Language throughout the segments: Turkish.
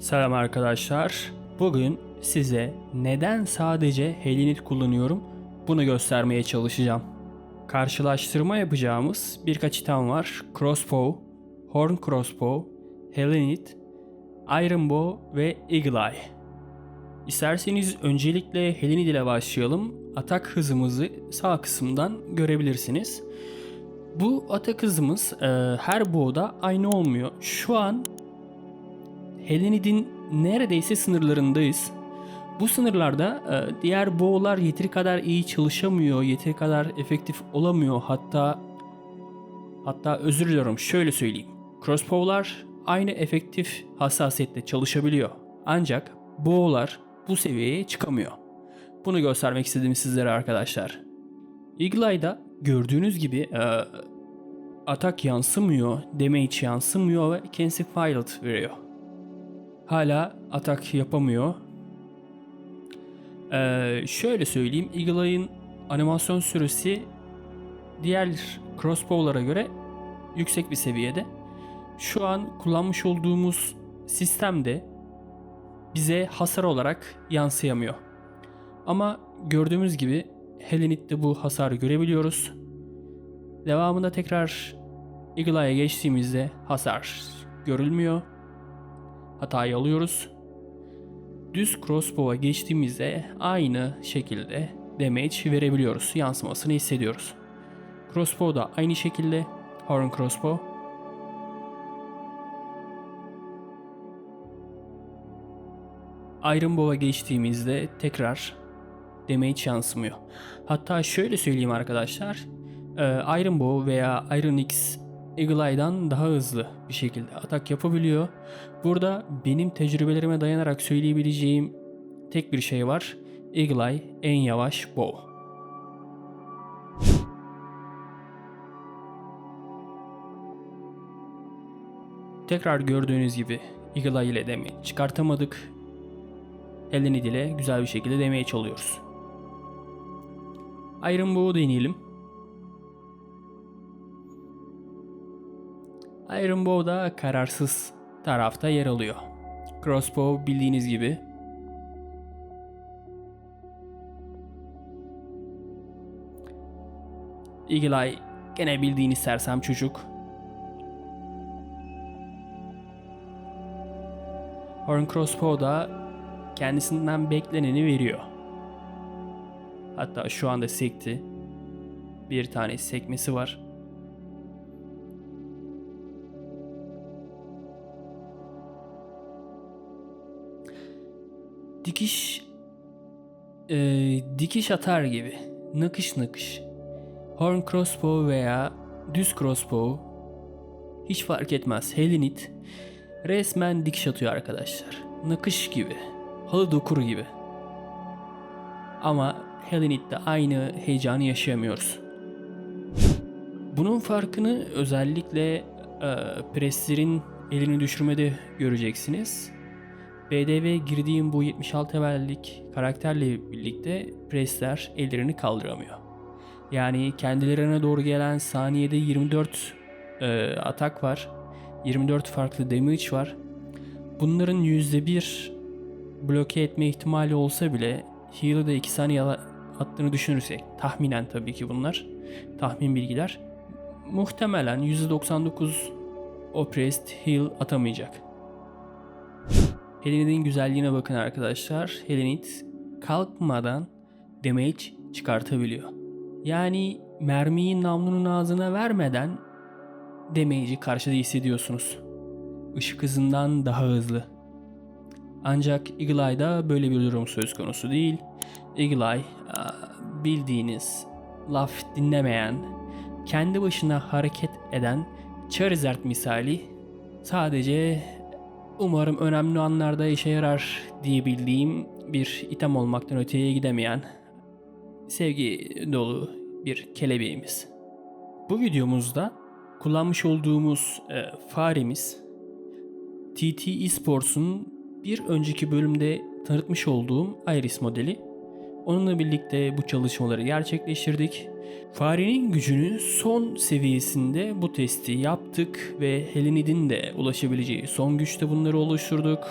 Selam arkadaşlar. Bugün size neden sadece Helinit kullanıyorum bunu göstermeye çalışacağım. Karşılaştırma yapacağımız birkaç item var. Crossbow, Horn Crossbow, Helenit, Iron Bow ve Eagle Eye. İsterseniz öncelikle Helenit ile başlayalım. Atak hızımızı sağ kısımdan görebilirsiniz. Bu atak hızımız e, her bow'da aynı olmuyor. Şu an Helenid'in neredeyse sınırlarındayız. Bu sınırlarda e, diğer boğlar yeteri kadar iyi çalışamıyor, yeteri kadar efektif olamıyor. Hatta hatta özür diliyorum şöyle söyleyeyim. Crossbow'lar aynı efektif hassasiyette çalışabiliyor. Ancak boğlar bu seviyeye çıkamıyor. Bunu göstermek istedim sizlere arkadaşlar. Eagle gördüğünüz gibi e, atak yansımıyor, damage yansımıyor ve Kensi Field veriyor hala atak yapamıyor. Ee, şöyle söyleyeyim. Eagle Eye'ın animasyon süresi diğer crossbow'lara göre yüksek bir seviyede. Şu an kullanmış olduğumuz sistemde bize hasar olarak yansıyamıyor. Ama gördüğümüz gibi Helenit'te bu hasarı görebiliyoruz. Devamında tekrar Eagle Eye'e geçtiğimizde hasar görülmüyor hatayı alıyoruz. Düz crossbow'a geçtiğimizde aynı şekilde damage verebiliyoruz. Yansımasını hissediyoruz. Crossbow da aynı şekilde Horn Crossbow. Iron Bow'a geçtiğimizde tekrar damage yansımıyor. Hatta şöyle söyleyeyim arkadaşlar. Iron Bow veya Iron X Eagle Eye'dan daha hızlı bir şekilde atak yapabiliyor. Burada benim tecrübelerime dayanarak söyleyebileceğim tek bir şey var. Eagle Eye en yavaş bow. Tekrar gördüğünüz gibi Eagle Eye ile demeyi çıkartamadık. Eleni dile güzel bir şekilde demeye çalıyoruz. Iron Bow'u deneyelim. Iron Bow da kararsız tarafta yer alıyor. Crossbow bildiğiniz gibi Eagle Eye gene bildiğiniz sersem çocuk. Horn Crossbow da kendisinden bekleneni veriyor. Hatta şu anda sekti. Bir tane sekmesi var. Dikiş e, dikiş atar gibi. Nakış nakış. Horn crossbow veya düz crossbow. Hiç fark etmez. Helenit resmen dikiş atıyor arkadaşlar. Nakış gibi. Halı dokur gibi. Ama Helenit'te aynı heyecanı yaşayamıyoruz. Bunun farkını özellikle e, preslerin elini düşürmede göreceksiniz BDV girdiğim bu 76 levellik karakterle birlikte presler ellerini kaldıramıyor. Yani kendilerine doğru gelen saniyede 24 e, atak var. 24 farklı damage var. Bunların %1 bloke etme ihtimali olsa bile heal'ı da 2 saniye attığını düşünürsek tahminen tabii ki bunlar tahmin bilgiler muhtemelen %99 oppressed heal atamayacak. Helenit'in güzelliğine bakın arkadaşlar. Helenit kalkmadan damage çıkartabiliyor. Yani mermiyi namlunun ağzına vermeden damage'i karşıda hissediyorsunuz. Işık hızından daha hızlı. Ancak Eagle Eye'da böyle bir durum söz konusu değil. Eagle Eye bildiğiniz laf dinlemeyen, kendi başına hareket eden Charizard misali sadece Umarım önemli anlarda işe yarar diyebildiğim bir item olmaktan öteye gidemeyen sevgi dolu bir kelebeğimiz. Bu videomuzda kullanmış olduğumuz e, faremiz TT Esports'un bir önceki bölümde tanıtmış olduğum Iris modeli. Onunla birlikte bu çalışmaları gerçekleştirdik. Farenin gücünün son seviyesinde bu testi yaptık ve Helenid'in de ulaşabileceği son güçte bunları oluşturduk.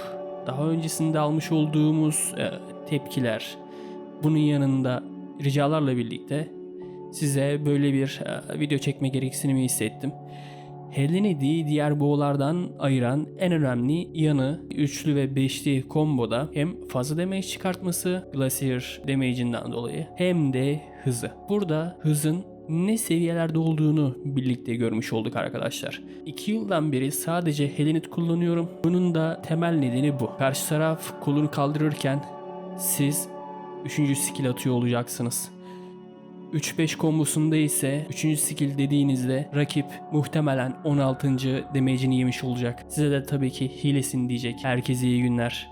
daha öncesinde almış olduğumuz e, tepkiler, bunun yanında ricalarla birlikte size böyle bir e, video çekme gereksinimi hissettim. Helenid'i diğer boğalardan ayıran en önemli yanı üçlü ve beşli komboda hem fazla damage çıkartması Glacier damage'inden dolayı hem de hızı. Burada hızın ne seviyelerde olduğunu birlikte görmüş olduk arkadaşlar. 2 yıldan beri sadece Helenid kullanıyorum. Bunun da temel nedeni bu. Karşı taraf kolunu kaldırırken siz 3. skill atıyor olacaksınız. 3-5 kombosunda ise 3. skill dediğinizde rakip muhtemelen 16. damage'ini yemiş olacak. Size de tabii ki hilesin diyecek. Herkese iyi günler.